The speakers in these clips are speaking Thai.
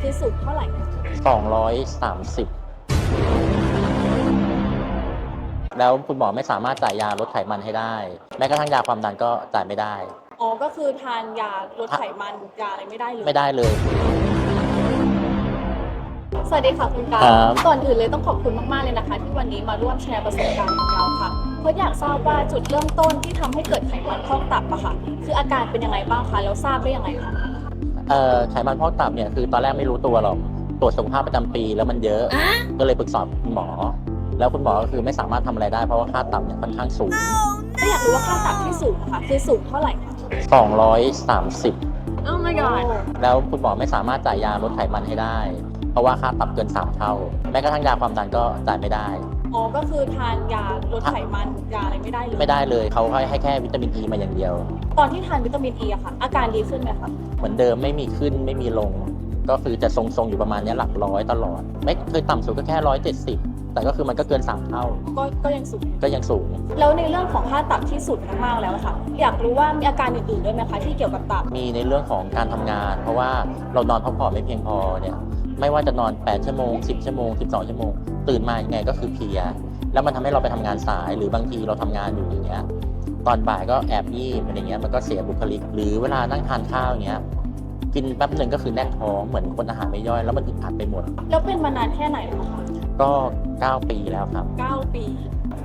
คือสูงเท่าไหร่คะ230 แล้วคุณหมอไม่สามารถจ่ายยาลดไขมันให้ได้ แม้กระทั่งยาความดันก็จ่ายไม่ได้ อ๋อก็คือทานยาลดไขมันยาอะไรไม่ได้เลย ไม่ได้เลย สวัสดีค่ะคุณการครับ ก่อนอื่นเลยต้องขอบคุณมากๆเลยนะคะ ที่วันนี้มาร่วมแชร์ประสบการณ์ของเราค่ะเพราะอยากทราบว่าจุดเริ่มต้นที่ทำให้เกิดไขมันพอกตับอะค่ะ คืออาการเป็นยังไงบ้างคะแล้วทราบได้ยังไงคะ เอ่อไขมันพอกตับเนี่ยคือตอนแรกไม่รู้ตัวหรอกตรวจสุขภาพประจำปีแล้วมันเยอะก็เลยปรึกษาคุณหมอ แล้วคุณหมอก็คือไม่สามารถทำอะไรได้เพราะว่าค่าตับเนี่ยค่อนข้างสูงก็อยากรู้ว่าค่าตับที่สูงอะค่ะคือสูงเท่าไหร่คะ230 โอ้ my god แล้วคุณหมอไม่สามารถจ่ายยาลดไขมันให้ได้ เพราะว่าค่าตับเกิน 3 เท่า แม้กระทั่งยาความดันก็จ่ายไม่ได้ อ๋อก็คือทานยาลดไขมันยาอะไรไม่ได้เลยไม่ได้เลยเขาให้ให้แค่วิตามินอีมาอย่างเดียว ตอนที่ทานวิตามินอีอะค่ะ อาการดีขึ้นไหมคะเหมือนเดิมไม่มีขึ้นไม่มีลง ก็คือจะทรงๆอยู่ประมาณเนี้ยหลักร้อยตลอด ไม่เคยต่ำสุดก็แค่ร้อยเจ็ดสิบแต่ก็คือมันก็เกิน3เท่าก็ก็ยังสูงก็ยังสูง แล้วในเรื่องของค่าตับที่สุดมากๆแล้วอะค่ะ อยากรู้ว่ามีอาการอื่นๆด้วยไหมคะที่เกี่ยวกับตับมีในเรื่องของการทำงาน เพราะว่าเรานอนพักผ่อนไม่เพียงพอเนี่ย ไม่ว่าจะนอน 8 ชั่วโมง 10 ชั่วโมง 12 ชั่วโมง ตื่นมายังไงก็คือเพลีย แล้วมันทำให้เราไปทำงานสาย หรือบางทีเราทำงานอยู่อย่างเงี้ย ตอนบ่ายก็แอบยี่อะไรเงี้ย มันก็เสียบุคลิก หรือเวลานั่งทานข้าวอย่างเงี้ย กินแป๊บหนึ่งก็คือแน่นท้อง เหมือนคนอาหารไม่ย่อย แล้วมันอึดอัดไปหมด แล้วเป็นมานานแค่ไหนแล้วคะก็ 9 ปีแล้วครับ 9 ปี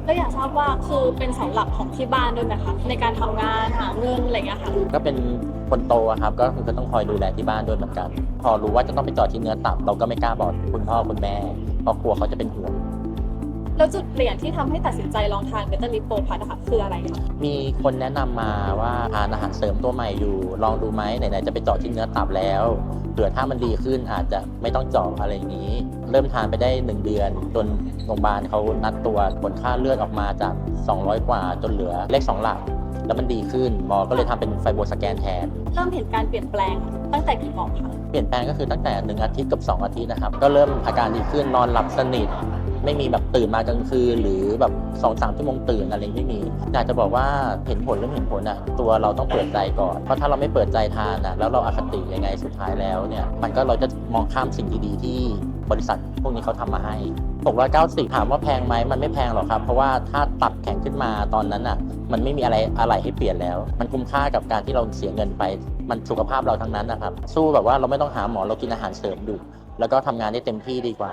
ก็อยากทราบว่าคือเป็นเสาหลักของที่บ้านด้วยไหมคะในการทำงานหาเงินอะไรอย่างเงี้ยค่ะ ก็เป็นคนโตอะครับ ก็คือก็ต้องคอยดูแลที่บ้านด้วยเหมือนกัน พอรู้ว่าจะต้องไปเจอดที่เนื้อตับเราก็ไม่กล้าบอกคุณพ่อคุณแม่เพราะกลัวเขาจะเป็นห่วง แล้วจุดเปลี่ยนที่ทำให้ตัดสินใจลองทานเบต้าลิปโปพัทอะคะคืออะไรคะมีคนแนะนำมาว่าทานอาหารเสริมตัวใหม่อยู่ ลองดูไหมไหนๆจะไปเจาะที่เนื้อตับแล้วเผื่อถ้ามันดีขึ้นอาจจะไม่ต้องเจาะอะไรอย่างนี้ เริ่มทานไปได้ 1 เดือน จนโรงพยาบาลเขานัดตัวผลค่าเลือดออกมาจาก 200 กว่าจนเหลือเลข2หลัก แล้วมันดีขึ้นหมอก็เลยทำเป็นไฟโบสแกนแทน เริ่มเห็นการเปลี่ยนแปลงตั้งแต่กี่หมอคะเปลี่ยนแปลงก็คือตั้งแต่ 1 อาทิตย์กับ 2 อาทิตย์นะครับ ก็เริ่มอาการดีขึ้นนอนหลับสนิท ไม่มีแบบตื่นมากลางคืนหรือแบบ2องสามชั่วโมงตื่นอะไรไม่มีอยากจะบอกว่าเห็นผลหรือไม่เห็นผลอะตัวเราต้องเปิดใจก่อนเพราะถ้าเราไม่เปิดใจทานอะแล้วเราอคติยังไงสุดท้ายแล้วเนี่ยมันก็เราจะมองข้ามสิ่งดีๆที่บริษัทพวกนี้เขาทำมาให้ 690 ถามว่าแพงไหมมันไม่แพงหรอกครับ เพราะว่าถ้าตับแข็งขึ้นมาตอนนั้นอะ มันไม่มีอะไรอะไรให้เปลี่ยนแล้ว มันคุ้มค่ากับการที่เราเสียเงินไป มันสุขภาพเราทั้งนั้นนะครับ สู้แบบว่าเราไม่ต้องหาหมอเรากินอาหารเสริมดู แล้วก็ทำงานได้เต็มที่ดีกว่า